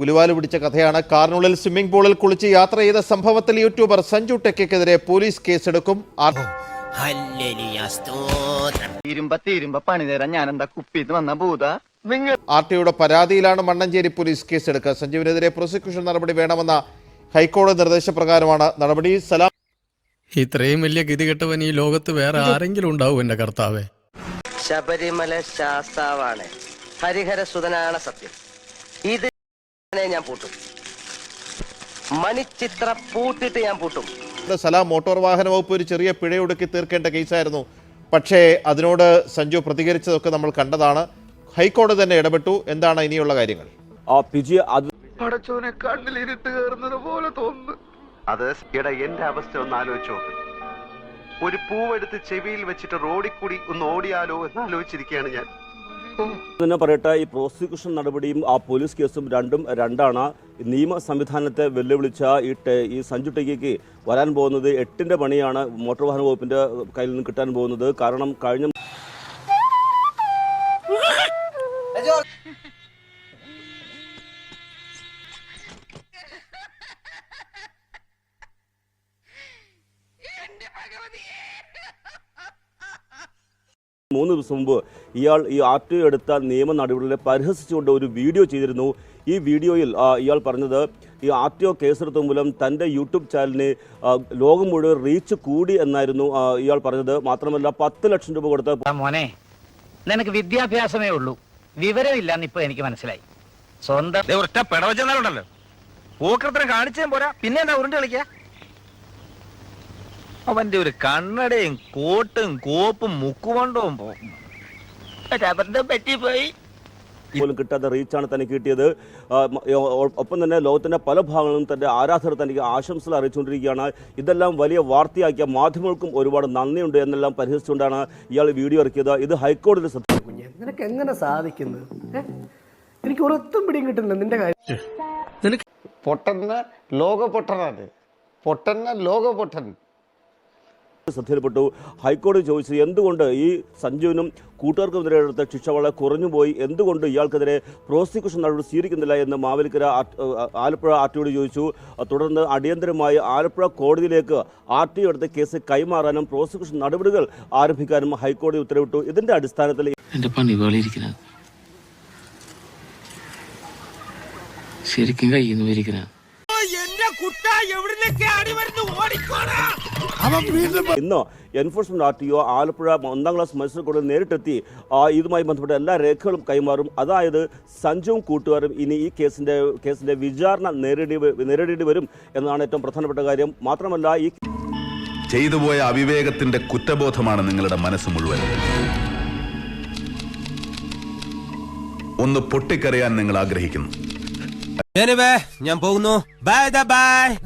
പുലിവാൽ പിടിച്ച കഥയാണ്. കാറിനുള്ളിൽ സ്വിമ്മിംഗ് പൂളിൽ കുളിച്ച് യാത്ര ചെയ്ത സംഭവത്തിൽ യൂട്യൂബർ സഞ്ജു ടെക്കെതിരെ പോലീസ് കേസെടുക്കും. ആർ- ഹല്ലേലൂയ സ്തോത്രം. ഇരുമ്പ പണി തരാൻ ഞാൻ എന്താ കുപ്പിന്ന് വന്ന ഭൂത? നിങ്ങൾ ആർ ടിയുടെ പരാതിയിലാണ് മണ്ണഞ്ചേരി പോലീസ് കേസെടുക്കുക. സഞ്ജുവിനെതിരെ പ്രോസിക്യൂഷൻ നടപടി വേണമെന്ന ഹൈക്കോടതി നിർദ്ദേശപ്രകാരമാണ് നടപടി. സലാം ഇത്രയും വലിയ ഗതികെട്ടവൻ ഈ ലോകത്ത് വേറെ ആരെങ്കിലും ഉണ്ടാവും എന്റെ കർത്താവേ. ശബരിമല ശാസ്താവാണ്. ഹരിഹര സുതനാണ് സത്യം. ഇത് ഞാൻ പൂട്ടും. മണിച്ചിത്ര പൂട്ടിട്ട് ഞാൻ പൂട്ടും. സലാം മോട്ടോർ വാഹന വകുപ്പ് ഒരു ചെറിയ പിഴയൊടുക്കി തീർക്കേണ്ട കേസായിരുന്നു. പക്ഷേ അതിനോട് സഞ്ജു പ്രതികരിച്ചതൊക്കെ നമ്മൾ കണ്ടതാണ്. ഹൈക്കോടതി തന്നെ ഇടപെട്ടു. എന്താണ് ഇനിയുള്ള കാര്യങ്ങൾ? ആ കണ്ണിൽ അത് പടച്ചോനെ കണ്ണിലിരുട്ട് കയറുന്നത് പോലെ തോന്നുന്നു. അത് എടാ എന്റെ അവസ്ഥ ഒന്ന് ആലോചിച്ചു ഒരു പൂവെടുത്ത് ചെവിയിൽ വെച്ചിട്ട് റോഡിൽ കൂടി ഒന്ന് ഓടിയാലോ എന്ന് ആലോചിച്ചിരിക്കുകയാണ് ഞാൻ. തന്നെ പറയട്ടെ ഈ പ്രോസിക്യൂഷൻ നടപടിയും ആ പോലീസ് കേസും രണ്ടും രണ്ടാണ്. നിയമ സംവിധാനത്തെ വെല്ലുവിളിച്ച ഈ ഈ സഞ്ജു ടെക്കിക്ക് വരാൻ പോകുന്നത് എട്ടിന്റെ പണിയാണ്. മോട്ടോർ വാഹന വകുപ്പിന്റെ കയ്യിൽ നിന്ന് കിട്ടാൻ പോകുന്നത്. കാരണം കഴിഞ്ഞ മൂന്ന് ദിവസം മുമ്പ് ഇയാൾ ഈ ആർ ടി എടുത്ത നിയമ നടപടികളെ പരിഹസിച്ചുകൊണ്ട് ഒരു വീഡിയോ ചെയ്തിരുന്നു. ഈ വീഡിയോയിൽ ഇയാൾ പറഞ്ഞത് ഈ ആർ ടി ഒ കേസെടുത്ത മൂലം തന്റെ യൂട്യൂബ് ചാനലിന് ലോകം മുഴുവൻ റീച്ച് കൂടി എന്നായിരുന്നു ഇയാൾ പറഞ്ഞത്. മാത്രമല്ല പത്ത് ലക്ഷം രൂപ കൊടുത്ത മോനെ നിനക്ക് വിദ്യാഭ്യാസമേ ഉള്ളൂ. വിവരമില്ലാന്ന് ഇപ്പൊ എനിക്ക് മനസ്സിലായി. സ്വന്തം ഒറ്റ പിടവച്ചെന്നാലുണ്ടല്ലോ. പൂക്കൃത്രം കാണിച്ചേ പോരാ. പിന്നെ എന്താ ഉരുണ്ട് കളിക്ക? അവന്റെ ഒരു കണ്ണടയും കോട്ടും കോപ്പും മുക്കുകൊണ്ടവും പോകും പറ്റിപ്പോയി പോലും കിട്ടാത്ത റീച്ചാണ് തനിക്ക് കിട്ടിയത്. ഒപ്പം തന്നെ ലോകത്തിന്റെ പല ഭാഗങ്ങളിലും തന്റെ ആരാധകർ തനിക്ക് ആശംസകൾ അറിയിച്ചുകൊണ്ടിരിക്കുകയാണ്. ഇതെല്ലാം വലിയ വാർത്തയാക്കിയ മാധ്യമങ്ങൾക്കും ഒരുപാട് നന്ദിയുണ്ട് എന്നെല്ലാം പരിഹസിച്ചുകൊണ്ടാണ് ഇയാൾ വീഡിയോ ഇറക്കിയത്. ഇത് ഹൈക്കോടതിയിൽ ശ്രദ്ധ കുഞ്ഞെ നിനക്ക് എങ്ങനെ സാധിക്കുന്നത്? എനിക്ക് ഒരൊത്തും പിടിയും കിട്ടുന്നില്ല നിന്റെ കാര്യം. പൊട്ടന്ന ലോക പൊട്ടനാണ് പൊട്ടന്ന ലോക പൊട്ടൻ ശ്രദ്ധയിൽപ്പെട്ടു. ഹൈക്കോടതി ചോദിച്ചത് എന്തുകൊണ്ട് ഈ സഞ്ജുവിനും കൂട്ടുകാർക്കുമെതിരെ എടുത്ത ശിക്ഷ വളരെ കുറഞ്ഞുപോയി? എന്തുകൊണ്ട് ഇയാൾക്കെതിരെ പ്രോസിക്യൂഷൻ നടപടി സ്വീകരിക്കുന്നില്ല എന്ന് മാവേലിക്കര ആലപ്പുഴ ആർ ടിയോട് ചോദിച്ചു. തുടർന്ന് അടിയന്തരമായി ആലപ്പുഴ കോടതിയിലേക്ക് ആർ ടി എടുത്ത കേസ് കൈമാറാനും പ്രോസിക്യൂഷൻ നടപടികൾ ആരംഭിക്കാനും ഹൈക്കോടതി ഉത്തരവിട്ടു. ഇതിന്റെ അടിസ്ഥാനത്തിൽ ശരിക്കും കയ്യിൽ നിന്ന് ഇന്ന് enforcement R T O Alappuzha ഒന്നാം ക്ലാസ് മജിസ്ട്രേറ്റ് കോടതി നേരിട്ടെത്തി. ആ, ഇതുമായി ബന്ധപ്പെട്ട എല്ലാ രേഖകളും കൈമാറും. അതായത് സഞ്ജുവും കൂട്ടുകാരും ഇനി ഈ കേസിന്റെ കേസിന്റെ വിചാരണ നേരിടേണ്ടി വ- നേരിടേണ്ടി വരും എന്നതാണ് ഏറ്റവും പ്രധാനപ്പെട്ട കാര്യം. മാത്രമല്ല ഈ ചെയ്തുപോയ അവിവേകത്തിന്റെ കുറ്റബോധമാണ് നിങ്ങളുടെ മനസ്സ് മുഴുവൻ. ഒന്ന് പൊട്ടിക്കറിയാൻ നിങ്ങൾ ആഗ്രഹിക്കുന്നു. ഞാൻ പോകുന്നു. Bye bye